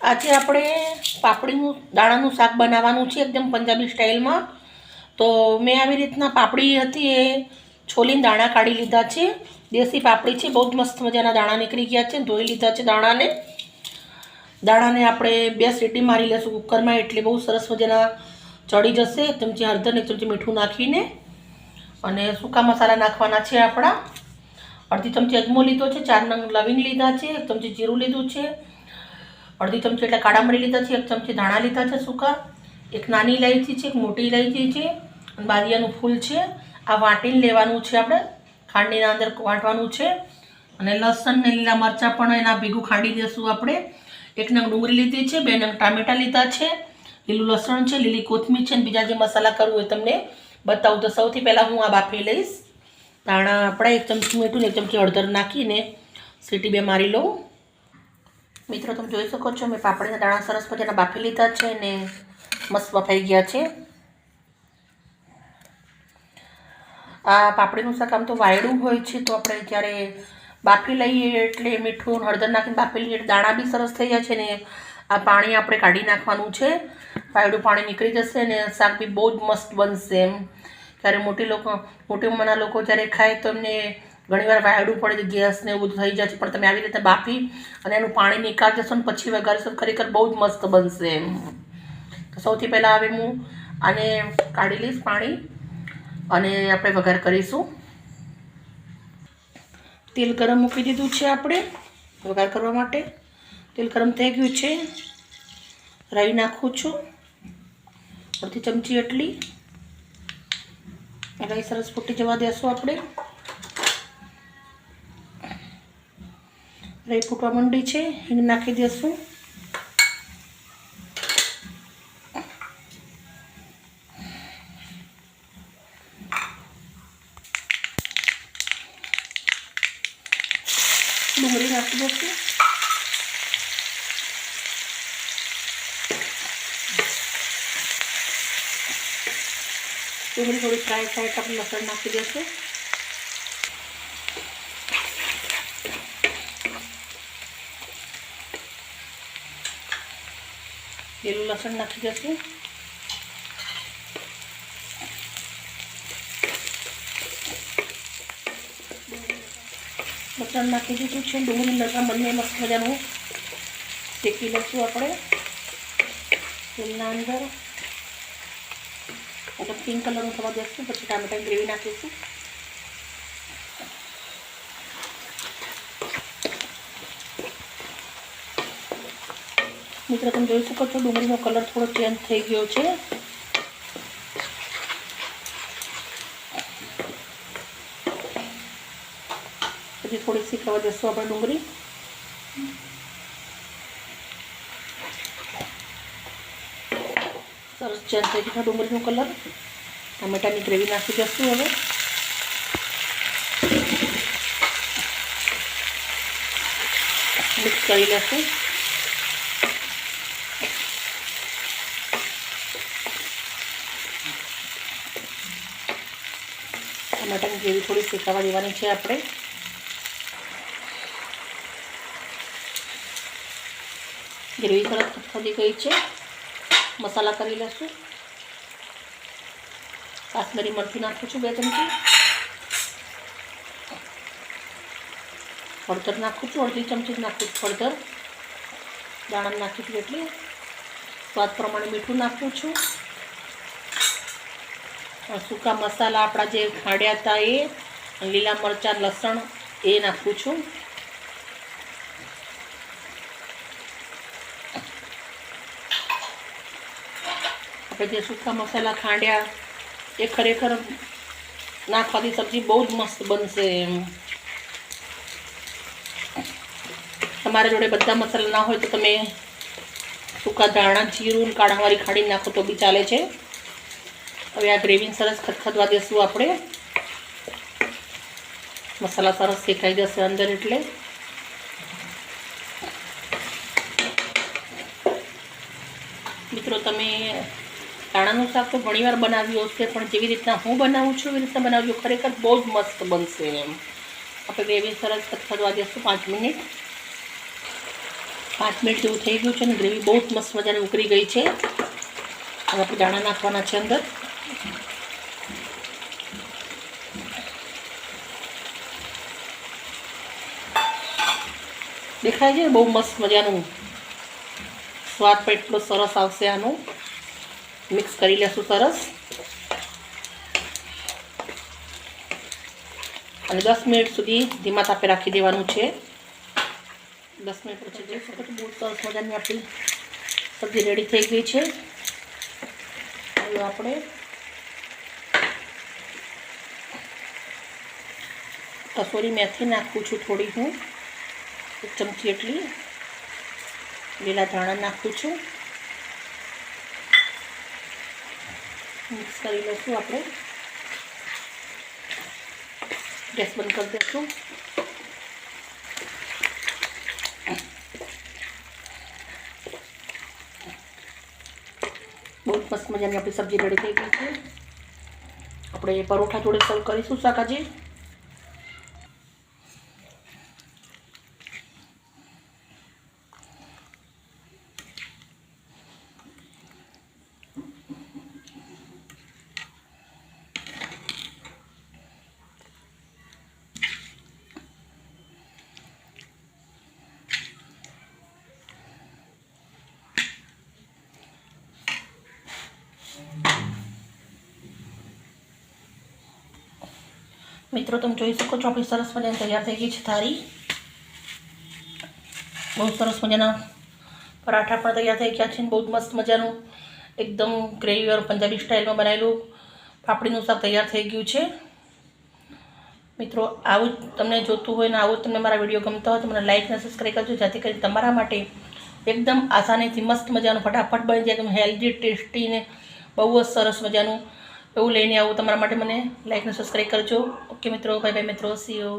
આજે આપણે પાપડીનું, દાણાનું શાક બનાવવાનું છે એકદમ પંજાબી સ્ટાઇલમાં. તો મેં આવી રીતના પાપડી હતી એ છોલીને દાણા કાઢી લીધા છે. દેશી પાપડી છે, બહુ જ મસ્ત મજાના દાણા નીકળી ગયા છે. ધોઈ લીધા છે દાણાને. દાણાને આપણે બે સીટી મારી લઈશું કુકરમાં, એટલે બહુ સરસ મજાના ચડી જશે. ચમચી હળદર ને ચમચી મીઠું નાખીને. અને સૂકા મસાલા નાખવાના છે આપણા. અડધી ચમચી અજમો લીધો છે, ચાર નંગ લવિંગ લીધા છે, એક ચમચી જીરું લીધું છે, અડધી ચમચી એટલે કાળા મરી લીધા છે, એક ચમચી ધાણા લીધા છે, સૂકા, એક નાની ઇલાયચી છે, એક મોટી ઇલાયચી છે, અને બાદિયાનું ફૂલ છે. આ વાટીને લેવાનું છે આપણે, ખાંડીના અંદર વાટવાનું છે, અને લસણ ને લીલા મરચાં પણ એના ભેગું ખાંડી દેશું આપણે. એક નંગ ડુંગળી લીધી છે, બે નંગ ટામેટાં લીધા છે, લીલું લસણ છે, લીલી કોથમીર છે, અને બીજા જે મસાલા કરવું હોય તમને બતાવું. તો સૌથી પહેલાં હું આ બાફી લઈશ. ધાણા આપણે એક ચમચી મીઠું ને એક ચમચી હળદર નાખીને સીટી બે મારી લઉં. મિત્રો, તમે જોઈ શકો છો, મેં પાપડીના દાણા સરસ મજાના બાફી લીધા છે ને મસ્ત બફાઈ ગયા છે. આ પાપડીનું શાક આમ તો વાયડું હોય છે, તો આપણે જ્યારે બાફી લઈએ એટલે મીઠું હળદર નાખીને બાફી લઈએ એટલે દાણા બી સરસ થઈ જાય છે ને આ પાણી આપણે કાઢી નાખવાનું છે. વાયડું પાણી નીકળી જશે ને શાક બી બહુ જ મસ્ત બનશે એમ. ત્યારે મોટી લોકો મોટી ઉંમરના લોકો જ્યારે ખાય તો એમને ઘણીવાર વાયડું પડે છે, ગેસ ને એવું બધું થઈ જાય છે. પણ તમે આવી રીતે બાફી અને એનું પાણી નીકાળ જશો ને પછી વઘારશો ખરેખર બહુ જ મસ્ત બનશે એમ. તો સૌથી પહેલાં હવે હું આને કાઢી લઈશ પાણી અને આપણે વઘાર કરીશું. તેલ ગરમ મૂકી દીધું છે આપણે વઘાર કરવા માટે. તેલ ગરમ થઈ ગયું છે. રાઈ નાખું છું. અડધી ચમચી એટલી. રાઈ સરસ ફૂટી જવા દેશું આપણે. રાઈ ફૂટવા માંડી છે હિંગ નાખી દેશું. ડુંગળી નાખી દઈશું ડુંગળી થોડી ફ્રાય થાય તો આપણે લસણ નાખી દેશું. લીલું લસણ નાખી દેશું. લસણ નાખી દીધું છે. ડુંગળી, લસણ બંને મસ્ત મજાનું શેકી લઈશું આપણે. તેલના અંદર. એટલે પિંક કલરનું થવા દેશું પછી ટામેટાની ગ્રેવી નાખીશું મિત્રો તમે જોઈ શકો છો ડુંગળીનો કલર થોડો ચેન્જ થઈ ગયો છે પછી થોડી શીખવા દેશું આપણે ડુંગળી સરસ ચેન્જ થઈ ગયો ડુંગળીનો કલર ટમેટાની ગ્રેવી નાખી દઈશું હવે મિક્સ કરી લઈશું ટામેટાની ગ્રેવી થોડી શેકાવા દેવાની છે આપણે ગ્રેવી સરસ થતી ગઈ છે મસાલા કરી લઈશું કાશ્મીરી મરચું નાખું છું બે ચમચી. હળદર નાખું છું, અડધી ચમચી નાખું છું હળદર. દાણા નાખી છું એટલે સ્વાદ પ્રમાણે મીઠું નાખું છું. સૂકા મસાલા આપણા જે ખાંડ્યા હતા એ, લીલા મરચાં, લસણ એ નાખું છું. આપણે જે સૂકા મસાલા ખાંડ્યા, એ ખરેખર નાખવાથી સબ્જી બહુ જ મસ્ત બનશે એમ. તમારા જોડે બધા મસાલા ના હોય તો તમે સૂકા ધાણા, જીરું કાળાવાળી ખાડી નાખો તો બી ચાલે છે. હવે આ ગ્રેવી સરસ ખદખદવા દેશું આપણે. મસાલા સરસ શેકાઈ જશે અંદર એટલે. મિત્રો, તમે દાણાનું શાક તો ઘણીવાર બનાવ્યું હશે, પણ જેવી રીતના હું બનાવું છું, એવી રીતના બનાવજો ખરેખર બહુ જ મસ્ત બનશે એમ. આપણે ગ્રેવી સરસ ખદખદવા દેશું પાંચ મિનિટ. પાંચ મિનિટ જેવું થઈ ગયું છે અને ગ્રેવી બહુ જ મસ્ત મજાની ઉકળી ગઈ છે. હવે આપણે દાણા નાખવાના છે અંદર. દેખાય છે બહુ મસ્ત મજાનું. સ્વાદ પણ એટલો સરસ આવશે આનું. મિક્સ કરી લેશું સરસ. અને દસ મિનિટ સુધી ધીમા તાપે રાખી દેવાનું છે. દસ મિનિટ પછી શકો છો, બહુ સરસ મજાની આપણી સબ્જી રેડી થઈ ગઈ છે. હવે આપણે કસોરી મેથી નાખું છું થોડી હું. એક ચમચી એટલી લીલા ધાણા નાખું છું. મિક્સ કરી લઈશું આપણે. ગેસ બંધ કરી દઈશું. બહુ મસ્ત મજાની આપણી સબ્જી રેડી થઈ ગઈ છે. આપણે પરોઠા જોડે સર્વ કરીશું શાકાજી. મિત્રો, તમે જોઈ શકો છો, આપણી સરસ મજાની તૈયાર થઈ ગઈ છે થાળી. બહુ સરસ મજાના પરાઠા પણ તૈયાર થઈ ગયા છે બહુ મસ્ત મજાનું, એકદમ ગ્રેવી પંજાબી સ્ટાઇલમાં બનાવેલું પાપડીનું શાક તૈયાર થઈ ગયું છે. મિત્રો, આવું તમને જોતું હોય ને આવું તમને મારા વીડિયો ગમતા હોય તો મને લાઇક અને સબસ્ક્રાઈબ કરજો, જેથી કરી તમારા માટે એકદમ આસાનીથી મસ્ત મજાનું ફટાફટ બની જાય, એકદમ હેલ્ધી ટેસ્ટી ને બહુ જ સરસ મજાનું એવું લઈને આવું. તમારા માટે મને લાઈક અને સબસ્ક્રાઈબ કરજો. ઓકે મિત્રો બાય બાય મિત્રો. See you